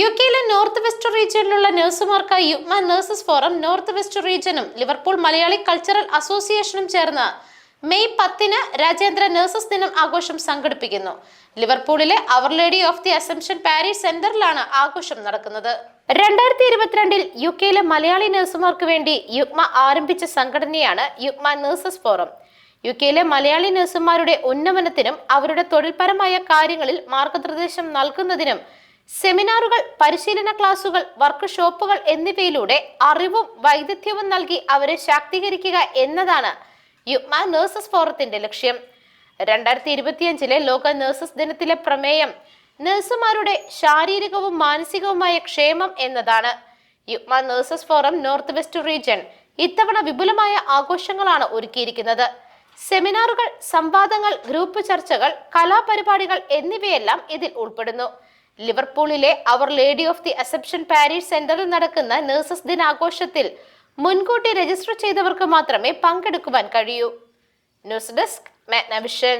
U കെയിലെ north west റീജിയനിലുള്ള നഴ്സുമാർക്കായി UUKMA nurses forum north west റീജിയനും Liverpool Malayali cultural അസോസിയേഷനും ചേർന്ന് മെയ് പത്തിന് രാജേന്ദ്ര നഴ്സസ് ദിനം ആഘോഷം സംഘടിപ്പിക്കുന്നു. ലിവർപൂളിലെ Our Lady of the Assumption parish സെന്ററിലാണ് ആഘോഷം നടക്കുന്നത്. രണ്ടായിരത്തി ഇരുപത്തിരണ്ടിൽ യു കെയിലെ മലയാളി നഴ്സുമാർക്ക് വേണ്ടി യുഗ്മ ആരംഭിച്ച സംഘടനയാണ് യുഗ്മ നഴ്സസ് ഫോറം. യു കെയിലെ മലയാളി നഴ്സുമാരുടെ ഉന്നമനത്തിനും അവരുടെ തൊഴിൽപരമായ കാര്യങ്ങളിൽ മാർഗനിർദ്ദേശം നൽകുന്നതിനും സെമിനാറുകൾ പരിശീലന ക്ലാസുകൾ വർക്ക്ഷോപ്പുകൾ എന്നിവയിലൂടെ അറിവും വൈദഗ്ധ്യവും നൽകി അവരെ ശാക്തീകരിക്കുക എന്നതാണ് യുഗ്മ നഴ്സസ് ഫോറത്തിന്റെ ലക്ഷ്യം. രണ്ടായിരത്തി ഇരുപത്തിയഞ്ചിലെ ലോക നഴ്സസ് ദിനത്തിലെ പ്രമേയം നഴ്സുമാരുടെ ശാരീരികവും മാനസികവുമായ ക്ഷേമം എന്നതാണ്. UUKMA nurses forum north west region ഇത്തവണ വിപുലമായ ആഘോഷങ്ങളാണ് ഒരുക്കിയിരിക്കുന്നത്. സെമിനാറുകൾ സംവാദങ്ങൾ ഗ്രൂപ്പ് ചർച്ചകൾ കലാപരിപാടികൾ എന്നിവയെല്ലാം ഇതിൽ ഉൾപ്പെടുന്നു. ലിവർപൂളിലെ Our Lady of the Assumption parish സെന്ററിൽ നടക്കുന്ന നഴ്സസ് ദിനാഘോഷത്തിൽ മുൻകൂട്ടി രജിസ്റ്റർ ചെയ്തവർക്ക് മാത്രമേ പങ്കെടുക്കുവാൻ കഴിയൂ. News desk Magnavision